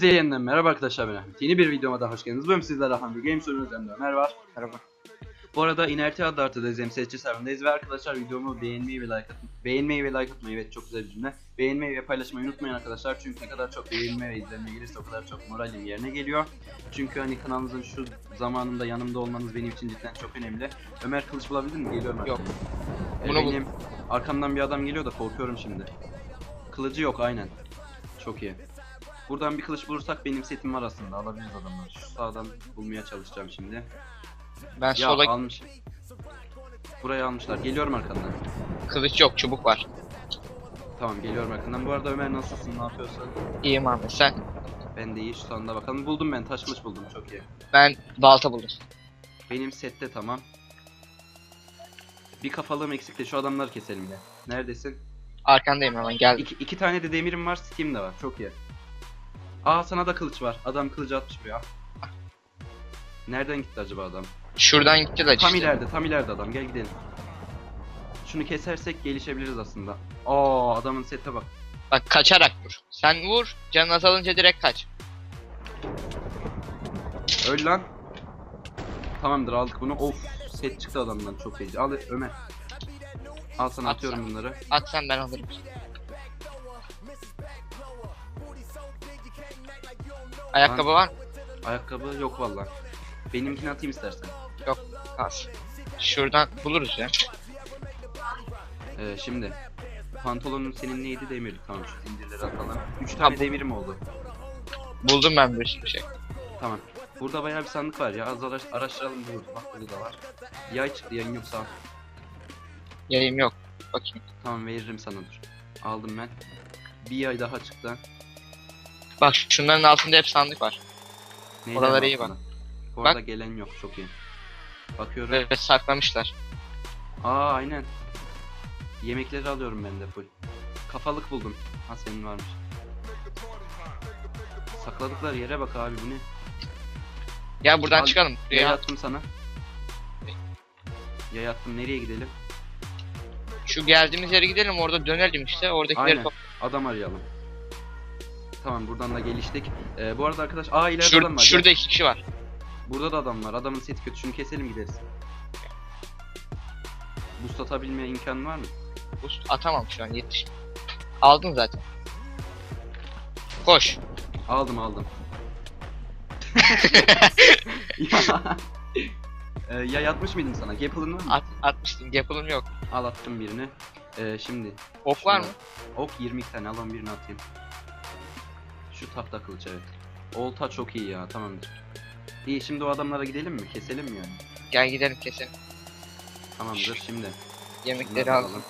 Hepinize yeniden merhaba arkadaşlar ben Ahmet. Yeni bir videoma daha hoş geldiniz. Bugün sizlerle Hunger Games oynuyoruz Emre Ömer var. Merhaba. Bu arada Inerti adlı haritada MSC serverındayız ve arkadaşlar videomu beğenmeyi ve like atmayı, beğenmeyi ve like atmayı evet çok güzel bir cümle. Beğenmeyi ve paylaşmayı unutmayın arkadaşlar çünkü ne kadar çok beğenme ve izlenme gelirse o kadar çok moralim yerine geliyor. Çünkü hani kanalımızın şu zamanında yanımda olmanız benim için cidden çok önemli. Ömer kılıç bulabildin mi? Geliyorum Yok. Ee, Bunu benim arkamdan bir adam geliyor da korkuyorum şimdi. Kılıcı yok aynen. Çok iyi. Buradan bir kılıç bulursak benim setim var aslında alabiliriz adamları. Şu sağdan bulmaya çalışacağım şimdi. Ben Ya sola almış. Burayı almışlar. Geliyorum arkandan. kılıç yok çubuk var. Tamam geliyorum arkandan. Bu arada Ömer nasılsın? Ne yapıyorsun? İyiyim Ahmet sen. Ben de iyi şu anda bakalım. Buldum ben. Taş kılıç buldum. Çok iyi. Ben balta buldum. Benim sette tamam. Bir kafalığım eksikti. Şu adamları keselim ya. Neredesin? Arkandayım hemen geldim. İki, iki tane de demirim var. Steam de var. Çok iyi. Aa sana da kılıç var. Adam kılıcı atmış buraya. Nereden gitti acaba adam? Şuradan gitti de Tam işte. ileride, tam ileride adam. Gel gidelim. Şunu kesersek gelişebiliriz aslında. Aa adamın sete bak. Bak kaçarak vur. Sen vur. Canın azalınca direkt kaç. Öl lan. Tamamdır aldık bunu. Of set çıktı adamdan çok iyi. Al Ömer. Al sana At atıyorum sen. bunları. Atsan ben alırım. Ayakkabı var mı? Ayakkabı yok valla. Benimkini atayım istersen. Kalsın. Şuradan buluruz ya. Ee, şimdi pantolonun senin neydi demirdi tamam şu zincirleri atalım. 3 tane bu- demirim oldu. Buldum ben bir sürü şey. Tamam. Burada bayağı bir sandık var ya. Az araş araştıralım buluruz. Bak burada da var. Yay çıktı yayın yoksa al. Yayım yok. Bakayım. Tamam veririm sana dur. Aldım ben. Bir yay daha çıktı. Bak şunların altında hep sandık var. Neyden Oralara iyi altında? Bu Bak. arada gelen yok çok iyi. Bakıyorum. Ve saklamışlar. Aa aynen. Yemekleri alıyorum ben de full. Kafalık buldum. Ha senin varmış. Sakladıkları yere bak abi bu ne? Ya buradan Al, çıkalım. Yay Ya, attım sana. Yay attım nereye gidelim? şu geldiğimiz yere gidelim orada dönelim işte. Oradakileri Aynen. top. Adam arayalım. Tamam buradan da geliştik. Ee, bu arada arkadaş aa ileride adam Şur var. şurada iki kişi var. Burada da adam var. Adamın seti kötü. Şunu keselim gideriz. Boost atabilme imkanı var mı? Boost atamam şu an yetiş. Aldın zaten. Koş. Aldım aldım. ya. Ee, yay atmış mıydım sana? Gapple'ın var mı? At, atmıştım. Yapılım yok. Al attım birini. Ee, şimdi. Ok var mı? Ok 22 tane al on birini atayım. Şu tahta kılıç evet. Olta çok iyi ya tamamdır. İyi şimdi o adamlara gidelim mi? Keselim mi yani? Gel gidelim keselim. Tamamdır şimdi. Yemekleri Bunları al. alalım.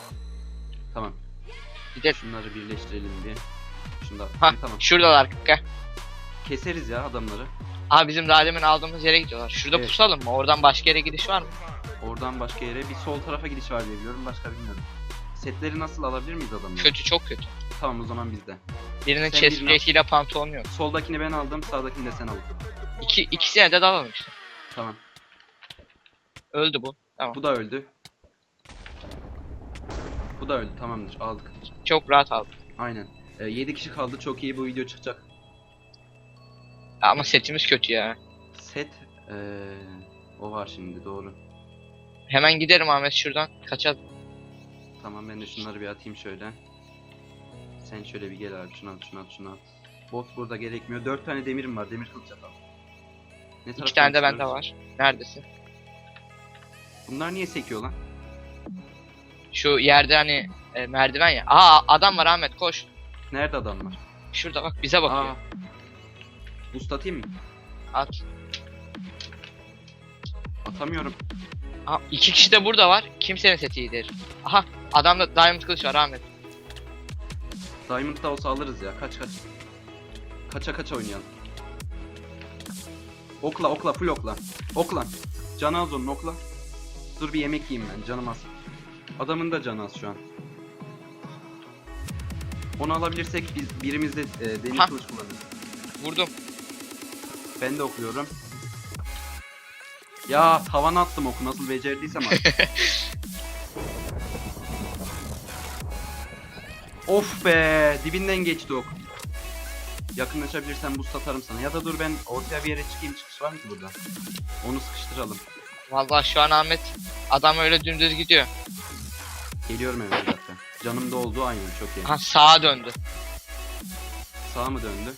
Tamam. Gidelim. Şunları birleştirelim bir. Şunu da Ha tamam. şuradalar gel. Keseriz ya adamları. Abi bizim daha demin aldığımız yere gidiyorlar. Şurada Evet. pusalım mı? Oradan başka yere gidiş var mı? Oradan başka yere bir sol tarafa gidiş var diye biliyorum. Başka bilmiyorum. Setleri nasıl alabilir miyiz adamları? Kötü çok kötü. Tamam o zaman bizde. Birinin Sen chest birini plate'iyle pantolon yok. Soldakini ben aldım, sağdakini de sen aldın. İki, ikisine de dalalım işte. Tamam. Öldü bu. Tamam. Bu da öldü. Bu da öldü. Tamamdır. Aldık. Çok rahat aldım. Aynen. 7 kişi kaldı. Çok iyi bu video çıkacak. Ama setimiz kötü ya. Set ee, o var şimdi doğru. Hemen giderim Ahmet şuradan. Kaçalım. Tamam ben de şunları bir atayım şöyle. Sen şöyle bir gel abi. Şunu at, şunu at, şunu at. Bot burada gerekmiyor. 4 tane demirim var. Demir kılıç atalım. Ne İki tane de bende var. Neredesin? Bunlar niye sekiyor lan? Şu yerde hani e, merdiven ya. Aa adam var Ahmet koş. Nerede adam var? Şurada bak bize bakıyor. Aa. Boost atayım mı? At. Atamıyorum. Aa, iki kişi de burada var. Kimsenin seti iyidir. Aha adamda diamond kılıç var Ahmet. Diamond da olsa alırız ya. Kaç kaç. Kaça kaça oynayalım. Okla okla full okla. Okla. Canı az onun okla. Dur bir yemek yiyeyim ben canım az. Adamın da canı az şu an. Onu alabilirsek biz birimiz de e, demir Ha. kılıç kullanırız. Vurdum. Ben de okluyorum. Ya tavana attım oku nasıl becerdiysem artık. Of be dibinden geçti ok. Yakınlaşabilirsen boost atarım sana. Ya da dur ben ortaya bir yere çıkayım çıkış var mı ki burada? Onu sıkıştıralım. Vallahi şu an Ahmet adam öyle dümdüz gidiyor. Geliyorum hemen dakika. Canım doldu aynen çok iyi. Ha sağa döndü. Sağa mı döndü?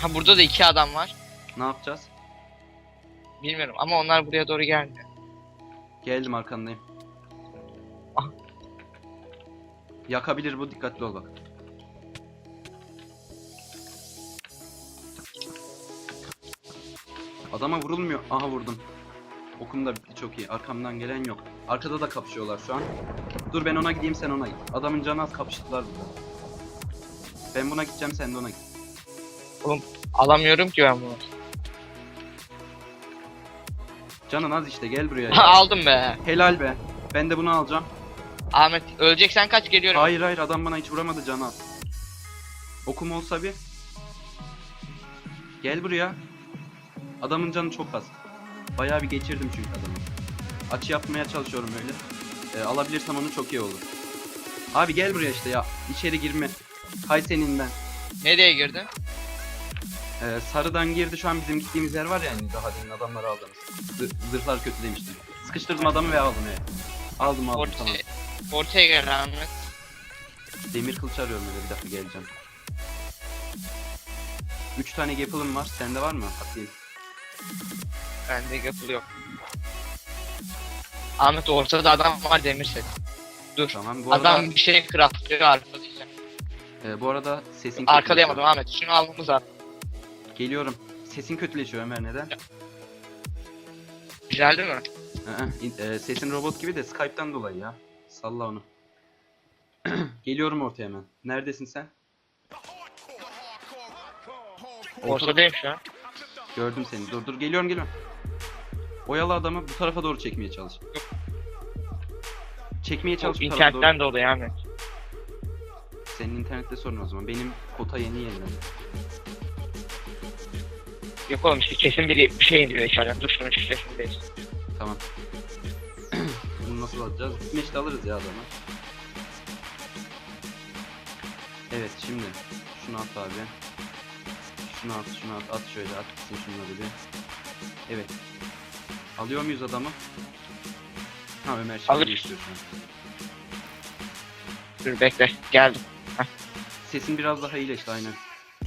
Ha burada da iki adam var. Ne yapacağız? Bilmiyorum ama onlar buraya doğru gelmiyor. Geldim arkandayım. Ah. Yakabilir bu dikkatli ol bak. Adama vurulmuyor. Aha vurdum. Okum da bitti çok iyi. Arkamdan gelen yok. Arkada da kapışıyorlar şu an. Dur ben ona gideyim sen ona git. Adamın canı az kapıştılar burada. Ben buna gideceğim sen de ona git. Alamıyorum ki ben bunu. Canın az işte gel buraya. ya. Aldım be. Helal be. Ben de bunu alacağım. Ahmet öleceksen kaç geliyorum. Hayır hayır adam bana hiç vuramadı canı az. Okum olsa bir. Gel buraya. Adamın canı çok az. Bayağı bir geçirdim çünkü adamı. Açı yapmaya çalışıyorum öyle. Ee, alabilirsem onu çok iyi olur. Abi gel buraya işte ya. İçeri girme. Hay senin ben. Nereye girdin? Ee, sarıdan girdi şu an bizim gittiğimiz yer var ya hani daha demin adamları aldınız. Zı- zırhlar kötü demiştim. Sıkıştırdım adamı ve aldım evet. Aldım aldım Ortaya, tamam. Ortaya gel Ahmet. Demir kılıç arıyorum öyle bir dakika geleceğim. 3 tane gapple'ım var. Sende var mı? Atayım. Bende yapılı yok. Ahmet ortada adam var demir set. Dur. Tamam. Bu arada, Adam bir şey craftlıyor arkalayacak. e, bu arada sesin Arkalayamadım. Ahmet. Şunu almamız lazım. Geliyorum. Sesin kötüleşiyor Ömer neden? Güzel değil mi? Ee, in- e, sesin robot gibi de Skype'tan dolayı ya. Salla onu. Geliyorum ortaya hemen. Neredesin sen? Ortada- Ortadayım şu an. Gördüm seni. Dur dur geliyorum geliyorum. Oyalı adamı bu tarafa doğru çekmeye çalış. Çekmeye çalış bu tarafa doğru. İnternetten dolayı Ahmet. Senin internette sorun o zaman. Benim kota yeni yenilendi. Yok oğlum işte kesin biri bir şey indiriyor içeriden. Dur şunun şifresini değiş. Tamam. Nasıl alacağız? Meşte alırız ya adamı. Evet şimdi. Şunu at abi. Şunu at, şunu at, at şöyle at gitsin şunları bir. Evet. Alıyor muyuz adamı? Ha Ömer şimdi şu an. Dur bekle. Geldim. Sesin biraz daha iyileşti aynen.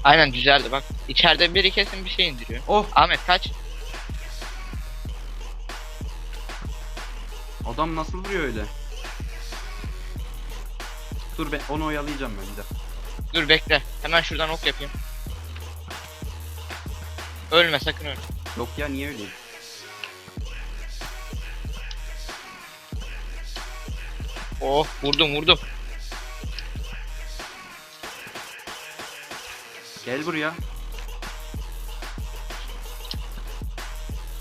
Aynen düzeldi bak. İçeride biri kesin bir şey indiriyor. Oh! Ahmet kaç. Adam nasıl vuruyor öyle? Dur ben onu oyalayacağım ben bir dakika. Dur bekle. Hemen şuradan ok yapayım. Ölme sakın ölme. Yok ya niye öyle? Oh vurdum vurdum. Gel buraya.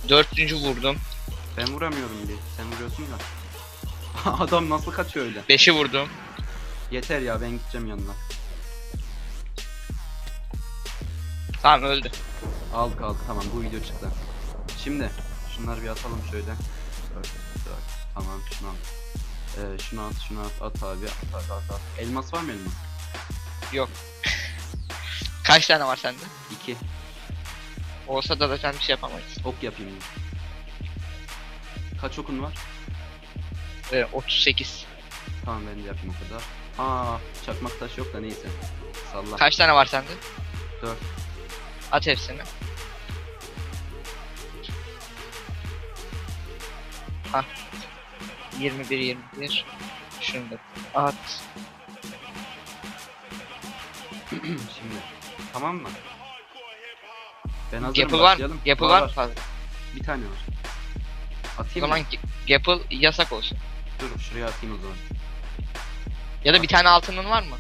Dördüncü vurdum. Ben vuramıyorum bile. Sen vuruyorsun da. Adam nasıl kaçıyor öyle? Beşi vurdum. Yeter ya ben gideceğim yanına. Tamam öldü. Aldık aldık tamam bu video çıktı. Şimdi şunları bir atalım şöyle. Dört, dört. Tamam şunu al. Ee, şunu at şunu at at abi at at at. at. Elmas var mı elmas? Yok. Kaç tane var sende? İki. Olsa da zaten bir şey yapamayız. Ok yapayım. Kaç okun var? Ee, 38. Tamam ben de yapayım o kadar. Aa çakmak taş yok da neyse. Salla. Kaç tane var sende? Dört. At hepsini. Ah. 21 21. Şunu da at. Şimdi. Tamam mı? Ben hazırım Gapple var mı? başlayalım. Gapple var mı fazla? Bir tane var. O Atayım zaman mı? Ga- Gapple yasak olsun. Dur şuraya atayım o zaman. Ya da bir tane altının var mı?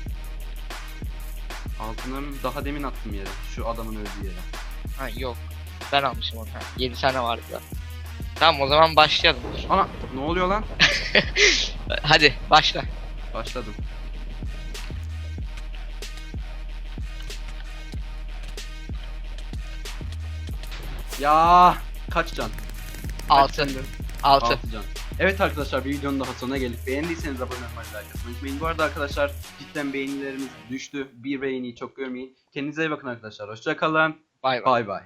Altınım daha demin attım yere. Şu adamın öldüğü yere. Ha yok. Ben almışım onu. Ha, 7 tane vardı da. Tamam o zaman başlayalım. Ana ne oluyor lan? Hadi başla. Başladım. Ya kaç can? Kaç 6. sende? 6. Altı can. Evet arkadaşlar bir videonun daha sonuna geldik. Beğendiyseniz abone olmayı, like atmayı unutmayın. Bu arada arkadaşlar cidden beğenilerimiz düştü. Bir beğeniyi çok görmeyin. Kendinize iyi bakın arkadaşlar. Hoşçakalın. Bay bay. Bay bay.